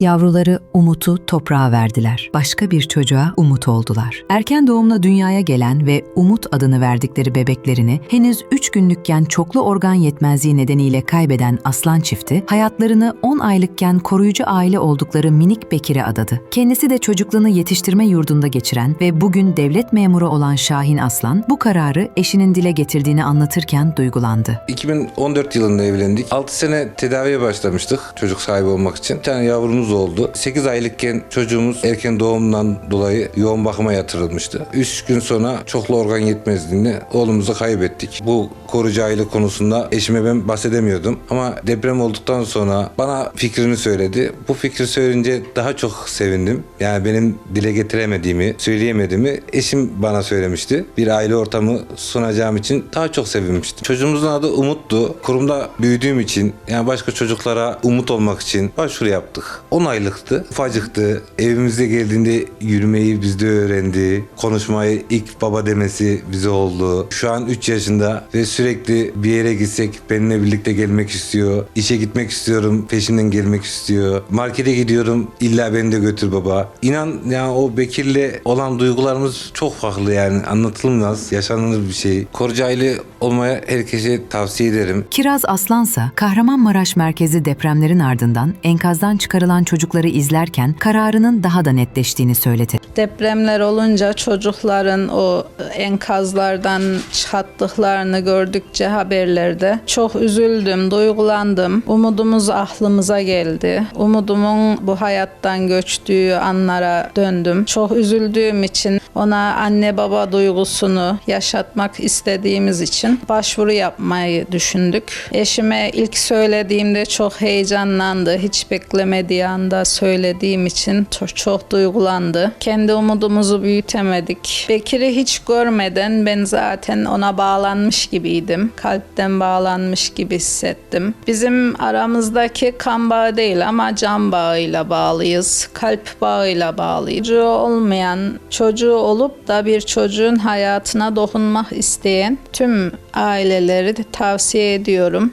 Yavruları Umut'u toprağa verdiler. Başka bir çocuğa umut oldular. Erken doğumla dünyaya gelen ve Umut adını verdikleri bebeklerini henüz 3 günlükken çoklu organ yetmezliği nedeniyle kaybeden aslan çifti, hayatlarını 10 aylıkken koruyucu aile oldukları minik Bekir'e adadı. Kendisi de çocukluğunu yetiştirme yurdunda geçiren ve bugün devlet memuru olan Şahin Aslan, bu kararı eşinin dile getirdiğini anlatırken duygulandı. 2014 yılında evlendik. 6 sene tedaviye başlamıştık çocuk sahibi olmak için. Bir tane yavrumuz oldu. 8 aylıkken çocuğumuz erken doğumdan dolayı yoğun bakıma yatırılmıştı. 3 gün sonra çoklu organ yetmezliğinde oğlumuzu kaybettik. Bu koruyucu aile konusunda eşime ben bahsedemiyordum. Ama deprem olduktan sonra bana fikrini söyledi. Bu fikri söyleyince daha çok sevindim. Yani benim dile getiremediğimi, söyleyemediğimi eşim bana söylemişti. Bir aile ortamı sunacağım için daha çok sevinmiştim. Çocuğumuzun adı Umut'tu. Kurumda büyüdüğüm için yani başka çocuklara umut olmak için başvuru yaptık. 10 aylıktı. Ufacıktı. Evimize geldiğinde yürümeyi bizde öğrendi. Konuşmayı ilk baba demesi bize oldu. Şu an 3 yaşında ve sürekli bir yere gitsek benimle birlikte gelmek istiyor. İşe gitmek istiyorum. Peşimden gelmek istiyor. Markete gidiyorum. illa beni de götür baba. İnan yani o Bekir'le olan duygularımız çok farklı yani. Anlatılmaz. Yaşanılır bir şey. Korucu aile olmaya herkese tavsiye ederim. Kiraz Aslansa Kahramanmaraş merkezi depremlerin ardından enkazdan çıkarılan çocukları izlerken kararının daha da netleştiğini söyledi. Depremler olunca çocukların o enkazlardan çattıklarını gördükçe haberlerde çok üzüldüm, duygulandım. Umudumuz aklımıza geldi. Umudumun bu hayattan göçtüğü anlara döndüm. Çok üzüldüğüm için ona anne baba duygusunu yaşatmak istediğimiz için başvuru yapmayı düşündük. Eşime ilk söylediğimde çok heyecanlandı. Hiç beklemediği anda söylediğim için çok, çok duygulandı. Kendi umudumuzu büyütemedik. Bekir'i hiç görmeden ben zaten ona bağlanmış gibiydim. Kalpten bağlanmış gibi hissettim. Bizim aramızdaki kan bağı değil ama can bağıyla bağlıyız. Kalp bağıyla bağlıyız. Çocuğu olmayan, çocuğu olup da bir çocuğun hayatına dokunmak isteyen tüm aileleri tavsiye ediyorum.